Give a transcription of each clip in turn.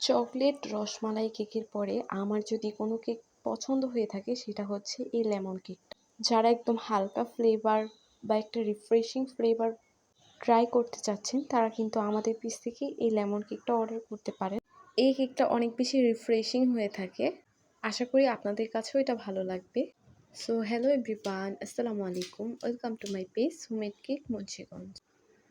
Chocolate rasmalai কেকের পরে আমার যদি কোনো কেক পছন্দ হয়ে থাকে, সেটা হচ্ছে এই লেমন কেকটা। যারা একদম হালকা ফ্লেভার বা একটা রিফ্রেশিং ফ্লেভার ট্রাই করতে চাচ্ছেন, তারা কিন্তু আমাদের পিস থেকে এই লেমন কেকটা অর্ডার করতে পারেন। এই কেকটা অনেক বেশি রিফ্রেশিং হয়ে থাকে। আশা করি আপনাদের কাছেও এটা ভালো লাগবে। সো হ্যালো এভরিওয়ান আসসালামু আলাইকুম welcome to my page homemade cake Munshiganj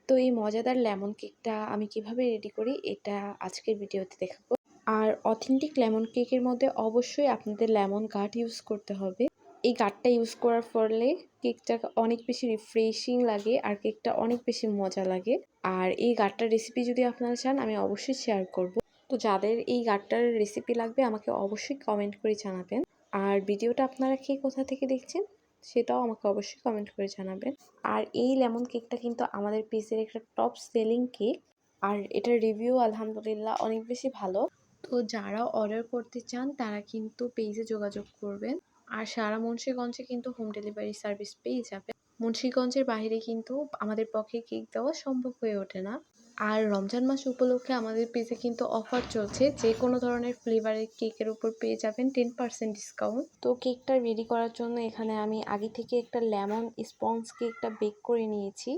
তো এই মজাদার লেমন কেকটা আমি কীভাবে রেডি করি, এটা আজকের ভিডিওতে দেখাবো। আর অথেন্টিক লেমন কেকের মধ্যে অবশ্যই আপনাদের লেমন গার্ড ইউজ করতে হবে। এই গার্ডটা ইউজ করার ফলে কেকটা অনেক বেশি রিফ্রেশিং লাগে আর কেকটা অনেক বেশি মজা লাগে। আর এই গার্ডটার রেসিপি যদি আপনারা চান, আমি অবশ্যই শেয়ার করব। তো যাদের এই গার্ডটার রেসিপি লাগবে, আমাকে অবশ্যই কমেন্ট করে জানাবেন। আর ভিডিওটা আপনারা কে কোথা থেকে দেখছেন? সেটাও আমাকে অবশ্যই কমেন্ট করে জানাবেন। আর এই লেমন কেকটা কিন্তু আমাদের পিসের একটা টপ সেলিং কেক আর এটার রিভিউ আলহামদুলিল্লাহ অনেক বেশি ভালো। তো যারা অর্ডার করতে চান, তারা কিন্তু পেজে যোগাযোগ করবেন। আর সারা মুন্সীগঞ্জে কিন্তু হোম ডেলিভারি সার্ভিস পেয়ে যাবে মুন্সীগঞ্জের বাইরে কিন্তু আমাদের পক্ষে কেক দেওয়া সম্ভব হয়ে ওঠে না। আর রমজান মাস উপলক্ষে আমাদের পেজে কিন্তু অফার চলছে। যে কোনো ধরনের ফ্লেভারের কেকের উপর পেয়ে যাবেন টেন পার্সেন্ট ডিসকাউন্ট তো কেকটা রেডি করার জন্য এখানে আমি আগে থেকে একটা লেমন স্পঞ্জ কেকটা বেক করে নিয়েছি।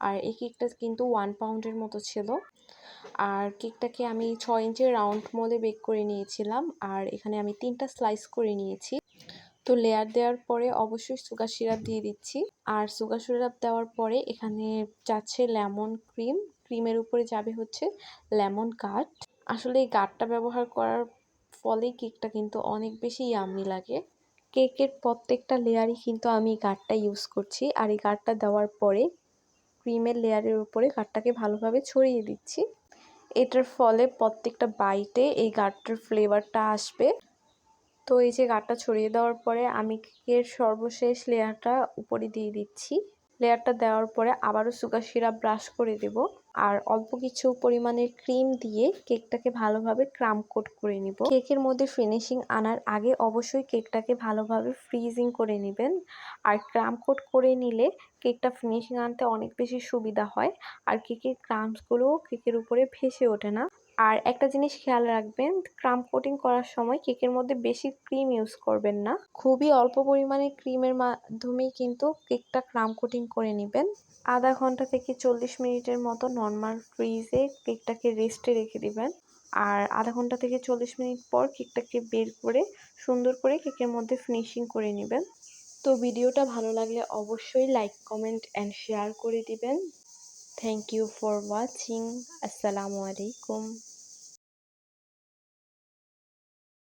আর এই কেকটা কিন্তু ওয়ান পাউন্ডের মতো ছিল। আর কেকটাকে আমি ছ ইঞ্চের রাউন্ড মোলে বেক করে নিয়েছিলাম। আর এখানে আমি তিনটা স্লাইস করে নিয়েছি। তো লেয়ার দেওয়ার পরে অবশ্যই সুগার সিরাপ দিয়ে দিচ্ছি। আর সুগার সিরাপ দেওয়ার পরে এখানে যাচ্ছে লেমন ক্রিম ক্রিমের উপরে যাবে হচ্ছে লেমন কাট আসলে এই গাটটা ব্যবহার করার ফলে কেকটা কিন্তু অনেক বেশি ইয়াম্মি লাগে। কেকের প্রত্যেকটা লেয়ারই কিন্তু আমি গাটটা ইউজ করছি। আর এই গাটটা দেওয়ার পরে ক্রিমের লেয়ারের উপরে গাটটাকে ভালোভাবে ছড়িয়ে দিচ্ছি। এটার ফলে প্রত্যেকটা বাইটে এই গাটটার ফ্লেভারটা আসবে। তো এই যে গাটটা ছড়িয়ে দেওয়ার পরে আমি কেকের সর্বশেষ লেয়ারটা উপরে দিয়ে দিচ্ছি। লেয়ারটা দেওয়ার পরে আবারও সুগার সিরাপ ব্রাশ করে দেব। আর অল্প কিছু পরিমাণের ক্রিম দিয়ে কেকটাকে ভালোভাবে ক্রাম কোট করে নিব। কেকের মধ্যে ফিনিশিং আনার আগে অবশ্যই কেকটাকে ভালোভাবে ফ্রিজিং করে নেবেন। আর ক্রাম কোট করে নিলে কেকটা ফিনিশিং আনতে অনেক বেশি সুবিধা হয়। আর কেকের ক্রামসগুলোও কেকের উপরে ভেসে ওঠে না। আর একটা জিনিস খেয়াল রাখবেন ক্রাম কোটিং করার সময় কেকের মধ্যে বেশি ক্রিম ইউজ করবেন না। খুবই অল্প পরিমাণে ক্রিমের মাধ্যমেই কিন্তু কেকটা ক্রাম কোটিং করে নেবেন। আধা ঘণ্টা থেকে চল্লিশ মিনিটের মতো নর্মাল ফ্রিজে কেকটাকে রেস্টে রেখে দিবেন। আর আধা ঘণ্টা থেকে চল্লিশ মিনিট পর কেকটাকে বের করে সুন্দর করে কেকের মধ্যে ফিনিশিং করে নেবেন। তো ভিডিওটা ভালো লাগলে অবশ্যই লাইক কমেন্ট অ্যান্ড শেয়ার করে দিবেন। থ্যাংক ইউ ফর ওয়াচিং আসসালামু আলাইকুম